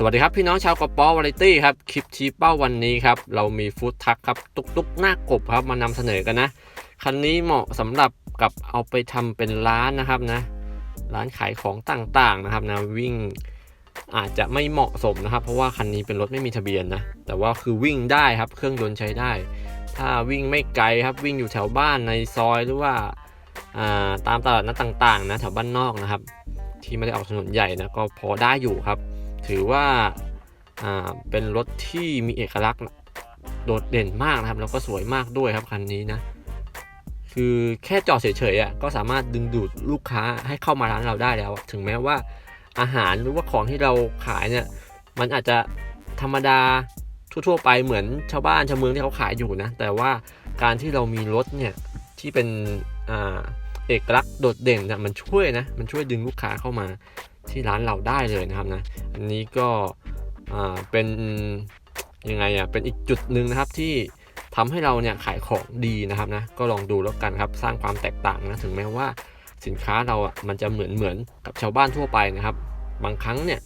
สวัสดีครับพี่น้องชาวกระป๋อวาไรตี้ครับคลิปชี้เป้าวันนี้ครับเรามีฟู้ดทักครับตุกตุกหน้ากบครับมานำเสนอกันนะคันนี้เหมาะสำหรับกับเอาไปทำเป็นร้านนะครับนะ ร้านขายของต่างๆนะครับนะวิ่งอาจจะไม่เหมาะสมนะครับ เพราะว่าคันนี้เป็นรถไม่มีทะเบียนนะแต่ว่าคือวิ่งได้ครับเครื่องยนต์ใช้ได้ ถ้าวิ่งไม่ไกลครับวิ่งอยู่แถวบ้านในซอยหรือว่าาตามตลาดนัดต่างๆนะแถวบ้านนอกนะครับ ที่ไม่ได้ออกถนนใหญ่นะก็พอได้อยู่ครับ ถือว่าอ่าเป็นรถที่มีเอกลักษณ์โดดเด่นมากนะครับ แล้วก็สวยมากด้วยครับคันนี้นะคือแค่จอดเฉยๆอะก็สามารถดึงดูดลูกค้าให้เข้ามาร้านเราได้แล้ว ถึงแม้ว่าอาหารหรือว่าของที่เราขายเนี่ยมันอาจจะธรรมดาทั่วๆไปเหมือนชาวบ้านชาวเมืองที่เขาขายอยู่นะ แต่ว่าการที่เรามีรถเนี่ยที่เป็นอ่าเอกลักษณ์โดดเด่นเนี่ยมันช่วยนะ มันช่วยดึงลูกค้าเข้ามา ที่ร้านเราได้เลยนะครับนะ อันนี้ก็เป็นยังไงอะ เป็นอีกจุดหนึ่งนะครับที่ทำให้เราเนี่ยขายของดีนะครับนะ ก็ลองดูแล้วกันครับ สร้างความแตกต่างนะ ถึงแม้ว่าสินค้าเราอะมันจะเหมือนเหมือนกับชาวบ้านทั่วไปนะครับ บางครั้งเนี่ย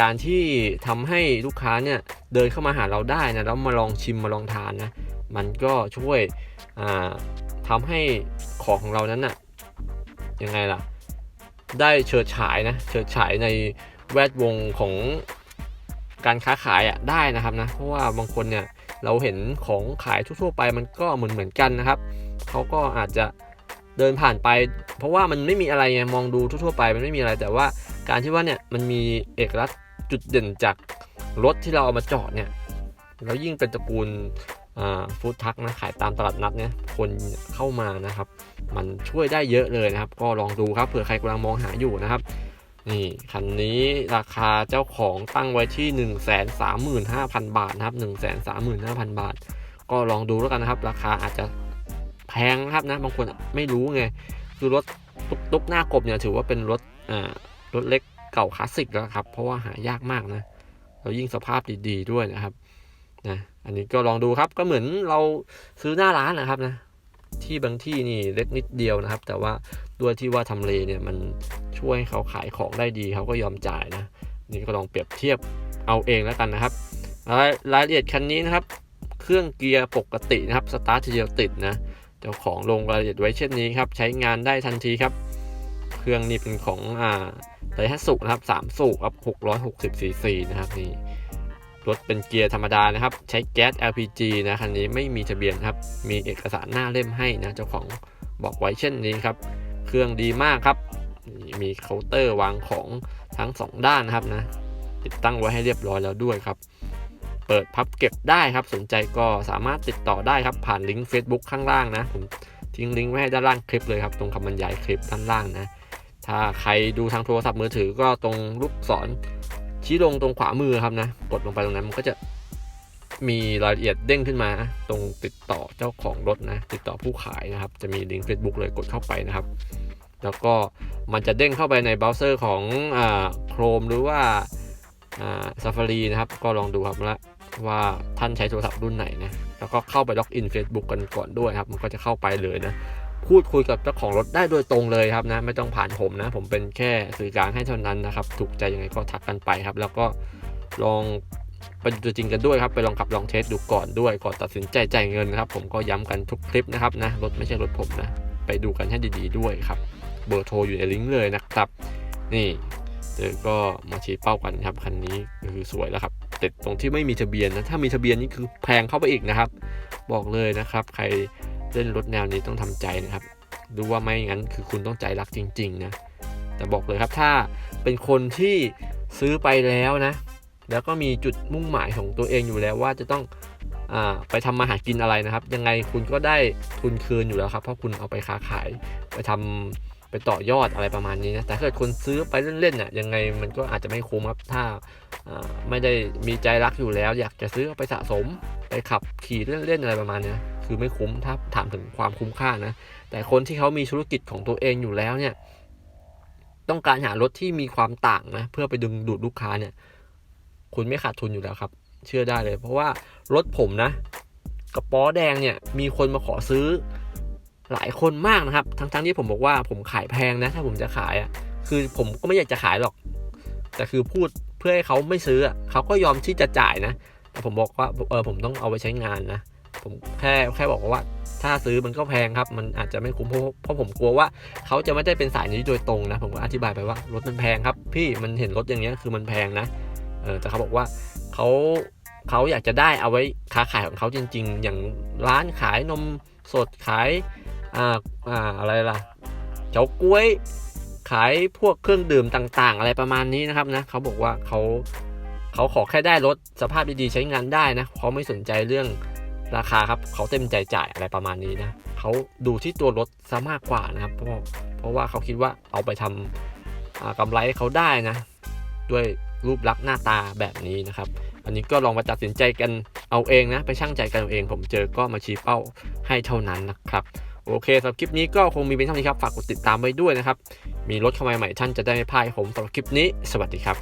การที่ทำให้ลูกค้าเนี่ยเดินเข้ามาหาเราได้นะแล้วมาลองชิมมาลองทานนะ มันก็ช่วยอ่าทำให้ของของเรานั้นน่ะยังไงล่ะ ได้เฉิดฉายนะเฉิดฉายในแวดวงของการค้าขายอะได้นะครับนะเพราะว่าบางคนเนี่ยเราเห็นของขายทั่วๆไปมันก็เหมือนเหมือนกันนะครับเขาก็อาจจะเดินผ่านไป เพราะว่ามันไม่มีอะไรไงมองดูทั่วๆไปมันไม่มีอะไรแต่ว่าการที่ว่าเนี่ยมันมีเอกลักษณ์จุดเด่นจากรถที่เราเอามาจอดเนี่ยแล้วยิ่งเป็นตระกูลฟู้ดทักนะขายตามตลาดนัดเนี่ยคนเข้ามานะครับ มันช่วยได้เยอะเลยนะครับ ก็ลองดูครับเผื่อใครกำลังมองหาอยู่นะครับนี่คันนี้ราคาเจ้าของตั้งไว้ที่ 1 3 5 0 0 0 บาทนะครับ 1 3 5 0 0 0 บาท ก็ลองดูแล้วกันนะครับ ราคาอาจจะแพงนะครับนะบางคนไม่รู้ไงคือรถตุ๊กหน้ากบเนี่ยถือว่าเป็นรถอ่ารถเล็กเก่าคลาสสิกแล้วครับ เพราะว่าหายากมากนะแล้วยิ่งสภาพดีๆด้วยนะครับนะอันนี้ก็ลองดูครับก็เหมือนเราซื้อหน้าร้านนะครับนะ ที่บางที่นี่เล็กนิดเดียวนะครับ แต่ว่าด้วยที่ว่าทำเลเนี่ยมันช่วยให้เขาขายของได้ดีเขาก็ยอมจ่ายนะนี่ก็ลองเปรียบเทียบเอาเองแล้วกันนะครับรายรายละเอียดคันนี้นะครับ เครื่องเกียร์ปกตินะครับสตาร์ทเดียวติดนะเจ้าของลงรายละเอียดไว้เช่นนี้ครับใช้งานได้ทันทีครับ เครื่องนี้เป็นของอ่าไดฮัตสุนะครับ3สูบครับ660ซีซีนะครับนี่ รถเป็นเกียร์ธรรมดานะครับ ใช้แก๊ส LPG นะคันนี้ไม่มีทะเบียนครับ มีเอกสารหน้าเล่มให้นะเจ้าของบอกไว้เช่นนี้ครับ เครื่องดีมากครับ มีเคาน์เตอร์วางของทั้ง 2 ด้านนะครับนะ ติดตั้งไว้ให้เรียบร้อยแล้วด้วยครับ เปิดพับเก็บได้ครับ สนใจก็สามารถติดต่อได้ครับ ผ่านลิงก์ Facebook ข้างล่างนะ ผมทิ้งลิงก์ไว้ให้ด้านล่างคลิปเลยครับ ตรงคำบรรยายคลิปด้านล่างนะ ถ้าใครดูทางโทรศัพท์มือถือก็ตรงลูกศร ชี้ลงตรงขวามือครับนะ กดลงไปตรงนั้นมันก็จะมีรายละเอียดเด้งขึ้นมา ตรงติดต่อเจ้าของรถนะ ติดต่อผู้ขายนะครับ จะมีลิงก์ Facebook เลยกดเข้าไปนะครับ แล้วก็มันจะเด้งเข้าไปในเบราว์เซอร์ของอ่า Chrome หรือว่าอ่า Safari นะครับ ก็ลองดูครับล้วว่าท่านใช้โทรศัพท์รุ่นไหนนะ แล้วก็เข้าไปล็อกอิน Facebook กันก่อนด้วยครับ มันก็จะเข้าไปเลยนะ พูดคุยกับเจ้าของรถได้โดยตรงเลยครับนะไม่ต้องผ่านผมนะ ผมเป็นแค่สื่อกลางให้เท่านั้นนะครับ ถูกใจยังไงก็ทักกันไปครับ แล้วก็ลองไปดูตัวจริงกันด้วยครับไปลองขับลองเทสดูก่อนด้วยก่อนตัดสินใจจ่ายเงินครับ ผมก็ย้ำกันทุกคลิปนะครับนะรถไม่ใช่รถผมนะ ไปดูกันให้ดีๆด้วยครับ เบอร์โทรอยู่ในลิงก์เลยนะครับ นี่เจอก็มาชี้เป้ากันครับคันนี้คือสวยแล้วครับติดตรงที่ไม่มีทะเบียนนะถ้ามีทะเบียนนี่คือแพงเข้าไปอีกนะครับ บอกเลยนะครับ ใคร เล่นรถแนวนี้ต้องทำใจนะครับดูว่าไม่งั้นคือคุณต้องใจรักจริง ๆ นะ แต่บอกเลยครับถ้าเป็นคนที่ซื้อไปแล้วนะ แล้วก็มีจุดมุ่งหมายของตัวเองอยู่แล้วว่าจะต้องอไปทำมาหากินอะไรนะครับ ยังไงคุณก็ได้ทุนคืนอยู่แล้วครับ เพราะคุณเอาไปค้าขายไปทำไปต่อยอดอะไรประมาณนี้นะ แต่ถ้าเกิดคนซื้อไปเล่นๆน่ะยังไงมันก็อาจจะไม่คุ้มครับ ถ้าไม่ได้มีใจรักอยู่แล้ว อยากจะซื้อไปสะสม ไปขับขี่เล่นๆอะไรประมาณนี้ คือไม่คุ้มถ้าถามถึงความคุ้มค่านะ แต่คนที่เขามีธุรกิจของตัวเองอยู่แล้วเนี่ย ต้องการหารถที่มีความต่างนะ เพื่อไปดึงดูดลูกค้าเนี่ย คุณไม่ขาดทุนอยู่แล้วครับ เชื่อได้เลย เพราะว่ารถผมนะกระป๋อแดงเนี่ย มีคนมาขอซื้อหลายคนมากนะครับ ทั้งๆทที่ผมบอกว่าผมขายแพงนะ ถ้าผมจะขายอะ่ะ คือผมก็ไม่อยากจะขายหรอก แต่คือพูดเพื่อให้เขาไม่ซื้อเขาก็ยอมที่จะจ่ายนะ แต่ผมบอกว่าเออผมต้องเอาไปใช้งานนะ ผมแค่แค่บอกว่า ถ้าซื้อมันก็แพงครับ มันอาจจะไม่คุ้มเพราะเพราะผมกลัวว่าเขาจะไม่ได้เป็นสายนี้โดยตรงนะ ผมก็อธิบายไปว่ารถมันแพงครับ พี่มันเห็นรถอย่างเงี้ยคือมันแพงนะเออแต่เขาบอกว่าเขาเขาอยากจะได้เอาไว้ค้าขายของเขาจริง ๆ อย่างร้านขายนมสดขายอ่าอ่าอะไรล่ะเฉาก๊วยขายพวกเครื่องดื่มต่าง ๆ อะไรประมาณนี้นะครับนะเขาบอกว่าเขาเขาขอแค่ได้รถสภาพดีๆใช้งานได้นะเขาไม่สนใจเรื่อง ราคาครับเขาเต็มใจจ่ายอะไรประมาณนี้นะเขาดูที่ตัวรถซะมากกว่านะครับ เพราะเพราะว่าเขาคิดว่าเอาไปทำอ่ากำไรให้เขาได้นะ ด้วยรูปลักษณ์หน้าตาแบบนี้นะครับ อันนี้ก็ลองมาตัดสินใจกันเอาเองนะ ไปช่างใจกันเอาเอง ผมเจอก็มาชี้เป้าให้เท่านั้นนะครับ โอเคสำหรับคลิปนี้ก็คงมีเป็นเท่านี้ครับ ฝากกดติดตามไว้ด้วยนะครับ มีรถเข้ามาใหม่ท่านจะได้ไม่พลาดผมสำหรับคลิปนี้ สวัสดีครับ